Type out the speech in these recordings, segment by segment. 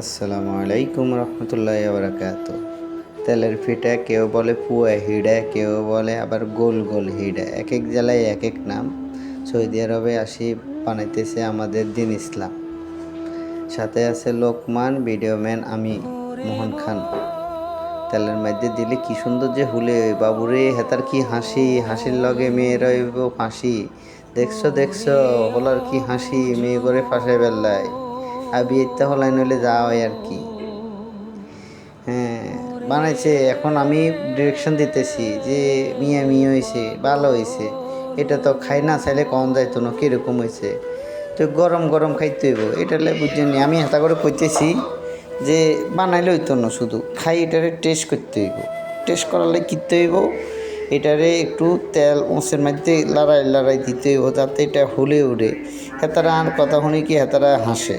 আসসালামু আলাইকুম রহমতুল্লাহ বারাকাত তেলের ফিটা কেউ বলে পুয়া হিডা, কেউ বলে আবার গোল গোল হিডা। এক এক জেলায় এক এক নাম। সৌদি আরবে আসি বানাইতেছে আমাদের দিন ইসলাম। সাথে আছে লোকমান ভিডিও ম্যান আমি, মোহন খান। তেলের মধ্যে দিলে কি সুন্দর যে হুলে, বাবুরে, হেতার কি হাসি, হাসির লগে মেয়ের হইব ফাঁসি। দেখছ দেখছ, হলার কি হাসি, মেয়ে করে ফাঁসে বেল্লায়। আর বিয়েতে হলাই নইলে যাওয়া হয় আর কি। হ্যাঁ বানাইছে, এখন আমি ডিরেকশন দিতেছি যে মিয়া মিয়া হয়েছে ভালো হয়েছে এটা তো খাই না, চাইলে কম যাইতো না, কীরকম হয়েছে তো গরম গরম খাইতে হইব, এটা লে বুঝছেন আমি হাতা করে কইতেছি যে বানাইলে হইতো না শুধু, খাই এটারে টেস্ট করতে হইব। টেস্ট করালে কিনতে হইব, এটারে একটু তেল উঁচের মধ্যে লড়াই লড়াই দিতে হইব, যাতে এটা হুলে উড়ে হেতারা আর কথা শুনি কি হেতারা হাসে?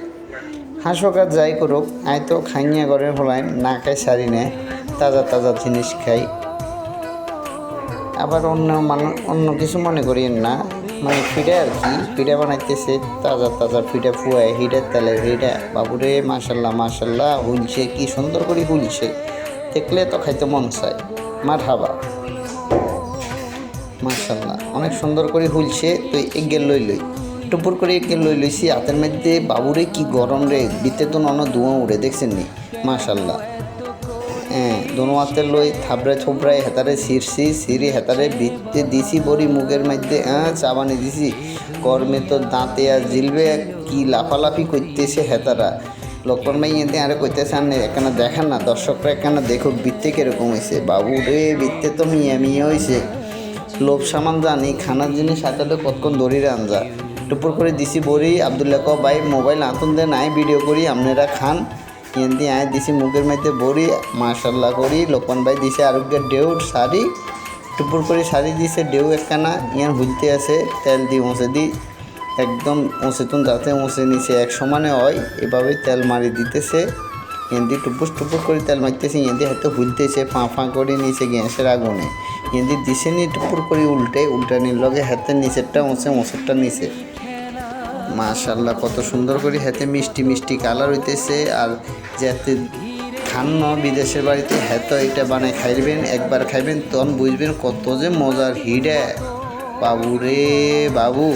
হাসুক যাই করুক আয় তো খাইয়া ঘরের হলাই না খাই সারি নেয় তাজা তাজা জিনিস খাই। আবার অন্য মানুষ অন্য কিছু মনে করিয়েন না মানে পিঠা আর কি, পিঠা বানাইতেছে, তাজা তাজা পিঠা ফুয়ায়, হিডের তেলের হিডা, বাবুরে মাশাল্লাহ মাশাল্লাহ, হুলছে, কি সুন্দর করে হুলছে। দেখলে তো খাইতে মন চায় মার হাবা মাশাল্লাহ, অনেক সুন্দর করে হুলছে, তুই এগিয়ে লই লই। টুপুর করে এগিয়ে লই লইছি, হাতের মধ্যে, বাবুরে কি গরম রে? বিতে তো নন ধোঁয়া উড়ে দেখছেন নি মাশাল্লাহ। হ্যাঁ দোনো হাতে লই, থাবড়ে থোবড়ায় হেতারে ছিঁড়ছি, ছিঁড়ি হেতারে বিতে দিছি বড়ি মুখের মধ্যে হ্যাঁ চাবানি দিছি। কর্মে তো দাঁতে আর জিলবে, কি লাফালাফি করতেছে হেতারা। লক্ষণ ভাই এতে আরে কইতেছে আর এখানে দেখেন না, দর্শকরা এখানে দেখো বৃত্তে কীরকম হয়েছে বাবু রে বৃত্তে তো মিয়া মিয়া হয়েছে লোভ সামান জানি, খানার জিনিস হাতে তো কতক্ষণ দড়ির আনজা। টুপুর করে দিছি বড়ি, আবদুল্লাহ ক ভাই, মোবাইল আতুন দেন আয় ভিডিও করি, আপনারা খান। এনদি আয় দিছি মুখের মধ্যে বড়ি, মাশাল্লাহ করি। লোকমান ভাই দিছে আরোগ্যের ডেউ শাড়ি। টুপুর করে শাড়ি দিছে ডেউ একখানা, ইয়ান হুলতে আছে, তেল দি ওঁচে দি, একদম ওঁচেতুন যাতে ওঁচে নিচে এক সমানে হয়, এভাবে তেল মারি দিতেছে। এন্দি টুপুস টুপুস করে তেল মারতেছে এন্দি হয়তো হুলতেছে ফাঁ ফাঁ করে নিচে গ্যাসের আগুনে। এন্দি দিছে নি টুপুর করে উল্টে, উল্টানির লগে হাতের নিচেরটা ওঁচে ওঁচেরটা নিচে। মাশাল্লাহ কত সুন্দর করে হাতে মিষ্টি মিষ্টি কালার হইতেছে। আর যাতে খান বিদেশের বাড়িতে হেতো এটা বানায় খাইবেন, একবার খাইবেন, তখন বুঝবেন কত যে মজার হিডে। বাবু রে বাবু,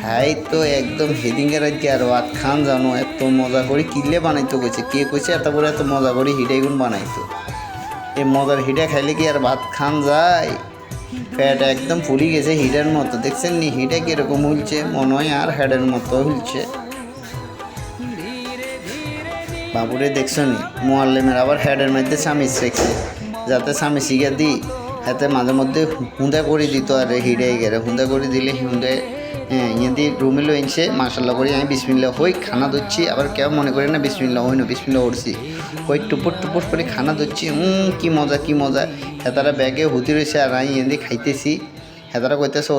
খাই তো একদম হেদিংয়ের আজকে আর ভাত খান জানো, এত মজা করে কিলে বানাইতো কইছে। কে কইছে এত করে এত মজা করে হিডাইগুন বানাইতো। এই মজার হিডে খাইলে কি আর ভাত খান যায়? প্যাট একদম ফুলি গেছে হিডের মতো। দেখছেন নি? হিটে কীরকম হুলছে? মনে হয় আর হেডের মতো হুলছে। বাবুরে দেখছ নি? মোয়াল্লেমের আবার হেডের মধ্যে স্বামীস রেখছে। যাতে স্বামী শিখে দিই হাতে মাঝে মধ্যে হুঁদা করে দিত আর হিডে গেলে। হুঁদা করে দিলে হুঁদে হ্যাঁ ইয়েদি রুমে লো এনছে মাসাল্লাহ করি, আমি বিসমিল্লা হই, খানা দিচ্ছি আবার কেউ মনে করি না বিসমিল্লা হই না বিসমিল্লা উঠছি হই টুপুর টুপুর করে খানা দিচ্ছি উম, কি মজা কি মজা। হেতারা ব্যাগে হুতি রয়েছে আর আমি ইয়েদি খাইতেছি। হেতারা কইতেছে